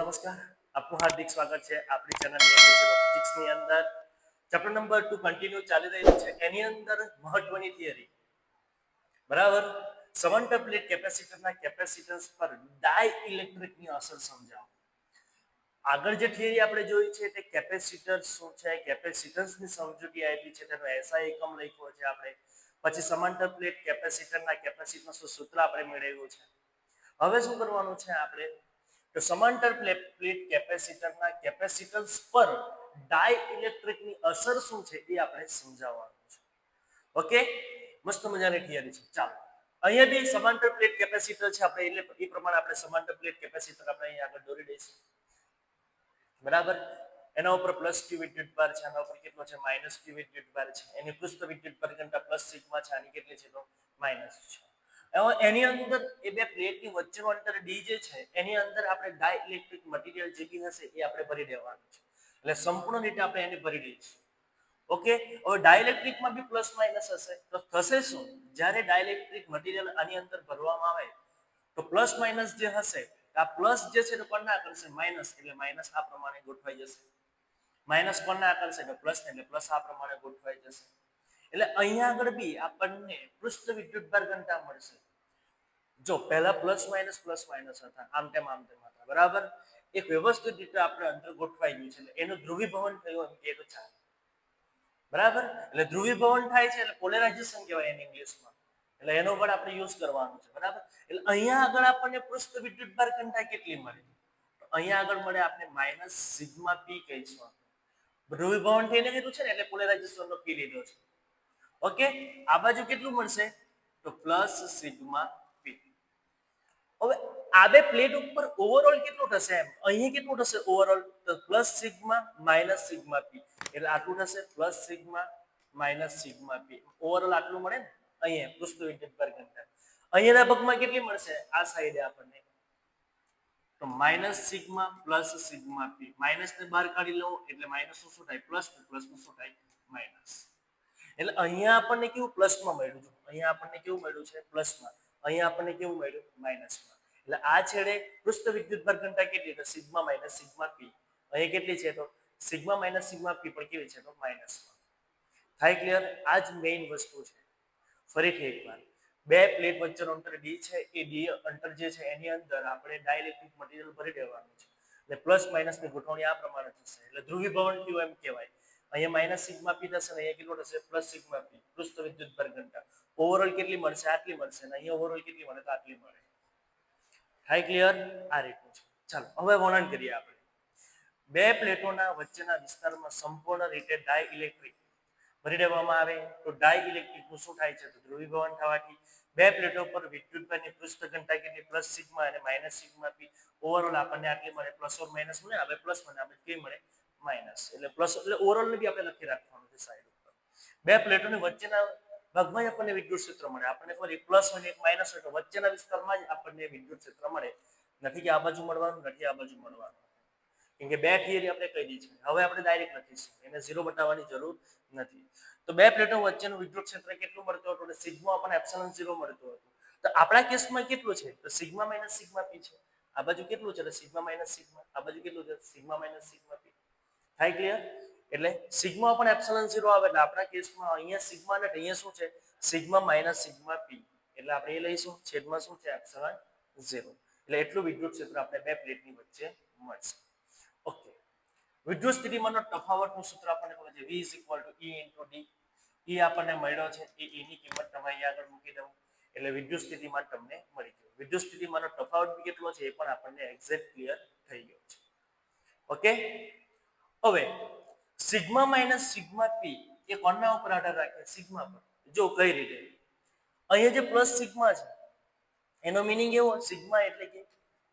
નમસ્કાર. આપનું હાર્દિક સ્વાગત છે આપણી ચેનલ ફિઝિક્સની અંદર ચેપ્ટર નંબર ટુ કન્ટિન્યુ ચાલી રહ્યું છે. એની અંદર મહત્વની થિયરી બરાબર? સમાંતર પ્લેટ કેપેસિટરના કેપેસિટન્સ પર ડાય ઇલેક્ટ્રિકની અસર સમજાવો. આગળ જે થિયરી આપણે જોઈ છે તે કેપેસિટર શું છે? કેપેસિટન્સની સમજૂતી આપી છે, તેનો એસઆઈ એકમ લખ્યો છે આપણે. પછી સમાંતર પ્લેટ કેપેસિટરના કેપેસિટન્સનું સૂત્ર આપણે મેળવ્યું છે? હવે શું કરવાનું છે આપણે? તો સમાંતર પ્લેટ કેપેસિટરના કેપેસિટન્સ પર ડાય ઇલેક્ટ્રિકની અસર શું છે એ આપણે સમજાવવાનું છે. ઓકે? મસ્ત મજાની થિયરી છે. ચાલો. અહીંયા બી સમાંતર પ્લેટ કેપેસિટર છે. આપણે એટલે એ પ્રમાણે આપણે સમાંતર પ્લેટ કેપેસિટર આપણે અહીંયા આગળ દોરી દઈશું. બરાબર? એના ઉપર પ્લસ ક્યુ વિદ્યુત ભાર છે. આના ઉપર કેટલો છે? માઇનસ ક્યુ વિદ્યુત ભાર છે. એની પૃષ્ઠ વિદ્યુત કરતા પ્લસ સિગ્મા છે. આની કેટલી છે? તો માઇનસ છે. એની અંદર એ બે પ્લેટની વચ્ચેનું અંતર ડી જે છે, એની અંદર આપણે ડાયઇલેક્ટ્રિક મટીરિયલ જે બી હશે એ આપણે ભરી દેવાનું છે. એટલે સંપૂર્ણ રીતે આપણે એને ભરી દઈશું. ઓકે હવે ડાઇલેક્ટ્રિકમાં બી પ્લસ માઇનસ હશે. તો થશે શું? જ્યારે ડાયલેક્ટ્રિક મટીરિયલ આની અંદર ભરવામાં આવે, તો પ્લસ માઇનસ જે હશે આ પ્લસ જે છે એ કોના કરશે? માઇનસ એટલે માઇનસ આ પ્રમાણે ગોઠવાઈ જશે. માઇનસ કોના કરશે? એટલે પ્લસ એટલે પ્લસ આ પ્રમાણે ગોઠવાઈ જશે. એટલે અહીંયા આગળ બી આપણને પૃષ્ઠ વિદ્યુતભાર ઘનતા મળશે. જો પહેલા પ્લસ માઇનસ પ્લસ માઇનસ હતા. આમ તેમ આમ તેમ હતા. બરાબર? એક વ્યવસ્થિત રીતે આપણે અંદર ગોઠવાઈ ગયું છે. એનું ધ્રુવીભવન થયું એમ કે તો બરાબર? એટલે ધ્રુવીભવન થાય છે એટલે પોલેરાઇઝેશન કહેવાય એને ઇંગ્લિશમાં. એટલે એનો પણ આપણે યુઝ કરવાનો છે. બરાબર? એટલે અહીંયા આગળ આપણને પૃષ્ઠ વિદ્યુત ભાર ઘનતા કેટલી મળે? અહીંયા આગળ મળે આપણે માઇનસ સિગ્મા પી કહીશું ધ્રુવીભવન થઈને કીધું છે ને? એટલે પોલેરાઇઝેશનનો પી લીધો છે. ઓકે? આ બાજુ કેટલું મળશે? તો પ્લસ સિગ્મા પી. હવે આ બે પ્લેટ ઉપર ઓવરઓલ કેટલું થશે એમ? અહીં કેટલું થશે ઓવરઓલ તો plus sigma, minus sigma P. એટલે આટલું થશે plus sigma, minus sigma P. Overall આટલું મળે ને? અહીંયા પૃષ્ઠ વિદ્યુત પર ઘનતા. અહીંયાના ભાગમાં કેટલી મળશે? આ સાઈડે આપણને. તો minus sigma, plus sigma P. Minus ને બહાર કાઢી લો, એટલે માઇનસનું શું થાય? પ્લસ પ્લસનું શું થાય? માઇનસ. એટલે અહીંયા આપણને કેવું પ્લસમાં મળ્યું છે. અહીંયા આપણને કેવું મળ્યું છે? પ્લસમાં. અહીંયા આપણને કેવું મળ્યું? માઇનસમાં. એટલે આ છેડે પૃષ્ઠ વિદ્યુત ભાર ઘનતા કેટલી? તો સિગ્મા માઇનસ સિગ્મા પી. અહીંયા કેટલી છે તો? સિગ્મા માઇનસ સિગ્મા પી પણ કેવી છે તો? માઇનસમાં. થાય ક્લિયર? આ જ મેઇન વસ્તુ છે. ફરીથી એકવાર. બે પ્લેટ વચ્ચેનું અંતર ડી છે. એ ડી અંતર જે છે એની અંદર આપણે ડાયલેક્ટ્રિક મટીરિયલ ભરી દેવાનું છે. એટલે પ્લસ માઇનસની ગોઠવણી આ પ્રમાણે થશે. એટલે ધ્રુવીભવન થયું એમ કહેવાય. અહીંયા માઇનસ સિગ્મા પી થશે ને અહીંયા કેટલું થશે? પ્લસ સિગ્મા પી પૃષ્ઠ વિદ્યુત પર ઘંટા ઓવરઓલ કેટલી મળશે? આટલી મળશે. અને અહીંયા ઓવરઓલ કેટલી મળે? તો આટલી મળે. થાય ક્લિયર આ રીતનું છે. ચાલો, હવે વર્ણન કરીએ આપણે. બે પ્લેટોના વચ્ચેના વિસ્તારમાં સંપૂર્ણ રીતે ડાય ઇલેક્ટ્રિક ભરી દેવામાં આવે. તો ડાય ઇલેક્ટ્રિકનું શું થાય છે? તો ધ્રુવીભવન થવાથી બે પ્લેટો પર વિદ્યુતભારની પૃષ્ઠ ઘનતા કેટલી? પ્લસ સિગ્મા અને માઇનસ સિગ્મા પી ઓવરઓલ આપણને આટલી મળે. પ્લસ ઓર માઇનસ મળે. હવે પ્લસ મળે આપણે કેવી મળે? માઇનસ એટલે પ્લસ એટલે ઓવરઓલ ને બી આપણે લખી રાખવાનું છે સાઈડ ઉપર. બે પ્લેટોની વચ્ચેના ભાગમાં જ આપણને વિદ્યુત ક્ષેત્ર મળે. આપણને ખબર એક પ્લસ હોય એક માઇનસ તો વચ્ચેના વિસ્તારમાં જ આપણને વિદ્યુત ક્ષેત્ર મળે. નથી કે આ બાજુ મળવાનું, નથી આ બાજુ મળવાનું. કેમ કે બે થિયરી આપણે કહી દીધી છે. હવે આપણે ડાયરેક્ટ લખીશું. એને ઝીરો બતાવવાની જરૂર નથી. તો બે પ્લેટો વચ્ચેનું વિદ્યુત ક્ષેત્ર કેટલું મળતું હતું? સિગ્મા આપણને એપ્સલન ઝીરો મળતું હતું. તો આપણા કેસમાં કેટલું છે? તો સિગ્મા માઇનસ સિગ્મા પી છે. આ બાજુ કેટલું છે? તો સિગ્મા માઇનસ સિગ્મા. આ બાજુ કેટલું છે? સિગ્મા માઇનસ સિગ્મા પી થાય ક્લિયર એટલે સિગ્મા પણ એપ્સલન ઝીરો આવે એટલે આપણા કેસમાં અહીંયા સિગ્મા ને અહીંયા શું છે? સિગ્મા માઇનસ સિગ્મા પી એટલે આપણે એ લઈશું, છેદમાં શું છે? Epsilon zero. એટલે એટલું વિદ્યુત ક્ષેત્ર આપણે બે પ્લેટની વચ્ચે મળશે. ઓકે. વિદ્યુત સ્થિતિમાનનો તફાવતનું સૂત્ર આપણને ખબર છે. V E into D. E આપણને મળ્યો છે. એ E ની કિંમત તમે અહીંયા આગળ મૂકી દઉં. એટલે વિદ્યુત સ્થિતિમાન તમને મળી ગયું. વિદ્યુત સ્થિતિમાનનો તફાવત કેટલો છે? એ પણ આપણને એક્ઝેક્ટ ક્લિયર થઈ ગયો છે. ઓકે? હવે, સિગ્મા માઇનસ સિગ્મા પી એ કોના ઉપર આધાર રાખે? સિગ્મા પર. જો, કઈ રીતે? અહીંયા જે પ્લસ સિગ્મા છે, એનો મિનિંગ એવો, સિગ્મા એટલે કે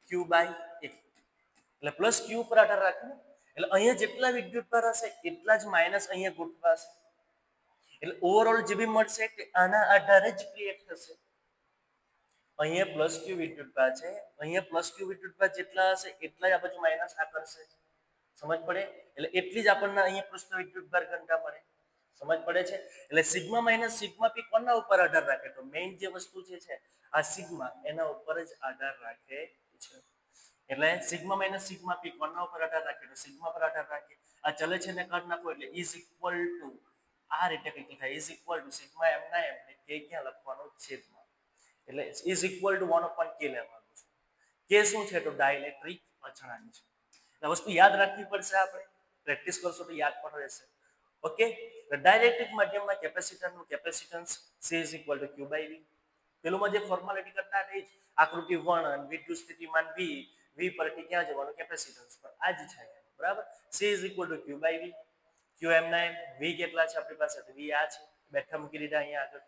ક્યુ બાય એ એટલે પ્લસ ક્યુ ઉપર આધાર રાખે એટલે અહીંયા જેટલા વિદ્યુત પર હશે, એટલા જ માઇનસ અહીંયા ગોઠવાશે એટલે ઓવરઓલ જે બી મળશે કે આના આધારે જ ક્રિએટ થશે. અહીંયા પ્લસ ક્યુ વિદ્યુત ભાર છે, અહીંયા પ્લસ ક્યુ વિદ્યુત ભાર જેટલા હશે, એટલા જ આ બાજુ માઇનસ આ કરશે. સમજ પડે? એટલે એટલી જ આપણને અહીંયા પૃષ્ઠ વિદ્યુત ભાર ઘનતા પડે સમજ પડે છે? એટલે સિગ્મા માઇનસ સિગ્મા પી કોના ઉપર આધાર રાખે? તો મેઇન જે વસ્તુ જે છે, આ સિગ્મા એના ઉપર જ આધાર રાખે છે. એટલે સિગ્મા માઇનસ સિગ્મા પી કોના ઉપર આધાર રાખે? તો સિગ્મા પર આધાર રાખે. આ ચલે છે ને કાઢ નાખો એટલે ઇઝ ઇક્વલ ટુ આ રીતે કંઈક લખાય ઇઝ ઇક્વલ ટુ સિગ્મા એમ ના એમ કે ક્યાં લખવાનું છેદમાં. એટલે is equal to one upon K લેવાનું છે. કે શું છે? તો ડાયલેક્ટ્રિક અચળાંક છે. એટલે વસ્તુ યાદ રાખવી પડશે આપણે. પ્રેક્ટિસ કરશો તો યાદ પણ રહેશે. ઓકે ડાયરેક્ટિક માધ્યમમાં કેપેસિટરનું capacitance C is equal to Q by V પેલુંમાં જે ફોર્માલિટી કરતા એ જ. આકૃતિ વન વિદ્યુત સ્થિતિમાન વી વી પરથી ક્યાં જવાનું? કેપેસિટન્સ પર. આ જ છે. બરાબર? C is equal to Q by V Q એમ ના એમ વી કેટલા છે આપણી પાસે? વી આ છે. બેઠા મૂકી દીધા અહીંયા આગળ.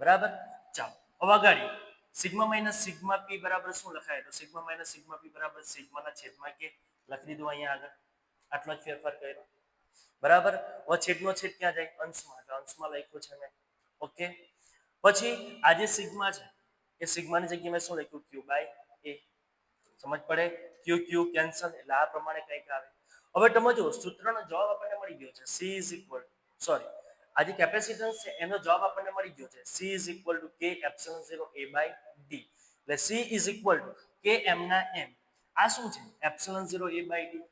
બરાબર? ચાલો. હવે આગળ. સિગ્મા માઇનસ સિગ્મા પી બરાબર શું લખાય? તો સિગ્મા માઇનસ સિગ્મા પી બરાબર સિગ્માના છેદમાં કે લખી દીધું અહીંયા આગળ. આટલો જ ફેરફાર કર્યો. બરાબર? હવે છેદનો છેદ ક્યાં જાય? અંશમાં. એટલે અંશમાં લખ્યું છે મેં. ઓકે પછી આ જે સિગ્મા છે, એ સિગ્માની જગ્યાએ મેં શું લખ્યું? ક્યુ બાય એ સમજ પડે? ક્યુ ક્યુ કેન્સલ એટલે આ પ્રમાણે કંઈક આવે. હવે તમે જો સૂત્રનો જવાબ આપણને મળી ગયો છે. C ઇઝ ઇક્વલ સોરી આ જે કેપેસિટન્સ છે, એનો જવાબ આપણને મળી ગયો છે. C is equal to K epsilon 0 A by D. એટલે C is equal to K M ના M. આ શું છે? એપ્સિલન 0 A બાય D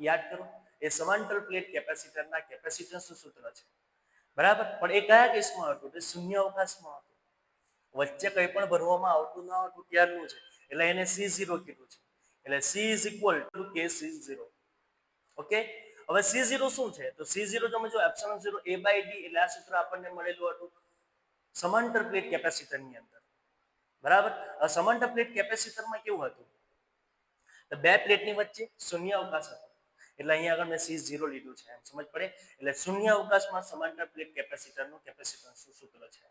યાદ કરો, એ સમાંતર પ્લેટ કેપેસિટરના કેપેસિટન્સનું સૂત્ર છે. બરાબર? પણ એ કયા કેસમાં હતું? તે શૂન્ય અવકાશમાં હતું. વચ્ચે કંઈ પણ ભરવામાં આવતું ન હતું ત્યારનું છે. એટલે એને સી ઝીરો કીધું છે. એટલે C is equal to K C zero. Okay? હવે સી ઝીરો શું છે? તો સી ઝીરો તમે જો epsilon zero A by D એટલે આ સૂત્ર આપણને મળેલું હતું સમાંતર પ્લેટ કેપેસિટરની અંદર. બરાબર? સમાંતર પ્લેટ કેપેસિટરમાં કેવું હતું? બે પ્લેટની વચ્ચે શૂન્ય અવકાશ હતો. એટલે અહીંયા આગળ મેં સી ઝીરો લીધું છે, એમ સમજ પડે? એટલે શૂન્ય અવકાશમાં સમાંતર પ્લેટ કેપેસિટરનું કેપેસિટન્સનું સૂત્ર છે?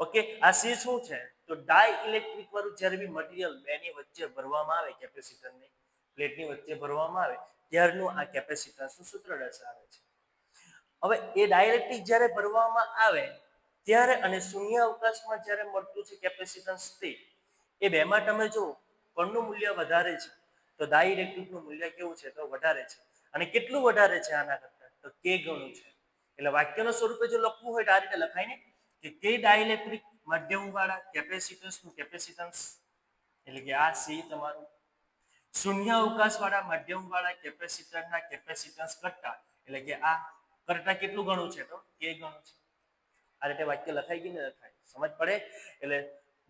ઓકે, આ સી શું છે? તો ડાય ઇલેક્ટ્રિક વાળું જ્યારે બી મટીરિયલ બેની વચ્ચે ભરવામાં આવે, કેપેસિટરની પ્લેટની વચ્ચે ભરવામાં આવે, ત્યારનું આ કેપેસિટન્સનું સૂત્ર દર્શાવે છે? હવે એ ડાયરેક્ટિક જ્યારે ભરવામાં આવે, ત્યારે અને શૂન્ય અવકાશમાં જ્યારે મળતું છે કેપેસિટન્સ તે, એ બેમાં તમે જો કોણનું મૂલ્ય વધારે છે. તો ડાઇલેક્ટ્રિકનું મૂલ્ય કેવું છે? તો વધારે છે. અને કેટલું વધારે છે આના કરતા? તો કે ગણું છે. એટલે વાક્યના સ્વરૂપે જો લખવું હોય તો આ રીતે લખાય ને, કે કે ડાયલેક્ટ્રિક માધ્યમવાળા કેપેસિટન્સનું કેપેસિટન્સ એટલે કે આ સી તમારું શૂન્ય અવકાશવાળા માધ્યમવાળા કેપેસિટરના કેપેસિટન્સ કરતા, એટલે કે આ કરતા કેટલું ગણું છે તો? કે ગણું છે. આ રીતે વાક્ય લખાય કે ને લખાય. સમજ પડે? એટલે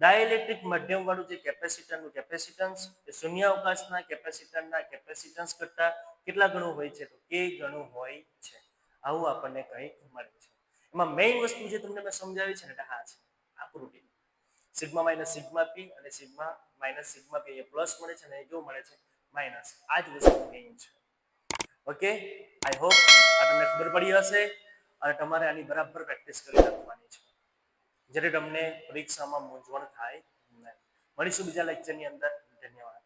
ડાયલેક્ટ્રિક માધ્યમ વાળું જે કેપેસિટરનું કેપેસિટન્સ એ શૂન્ય અવકાશના કેપેસિટરના કેપેસિટન્સ કરતા કેટલા ગણું હોય છે? તો કે ગણું હોય છે. આવું આપણને કંઈક મળે છે. એમાં મેઇન વસ્તુ જે તમને મેં સમજાવી છે ને હા છે. આકૃતિ. સિગ્મા માઇનસ સિગ્મા પી અને sigma minus sigma P A plus મળે છે અને કેવું મળે છે માઇનસ. આ જ વસ્તુ મેઇન છે. ઓકે આઈ હોપ આ તમને ખબર પડી હશે અને તમારે આની બરાબર પ્રેક્ટિસ કરી રાખવાની છે. જ્યારે તમને પરીક્ષામાં મૂંઝવણ થાય મળીશું બીજા લેક્ચરની અંદર. ધન્યવાદ.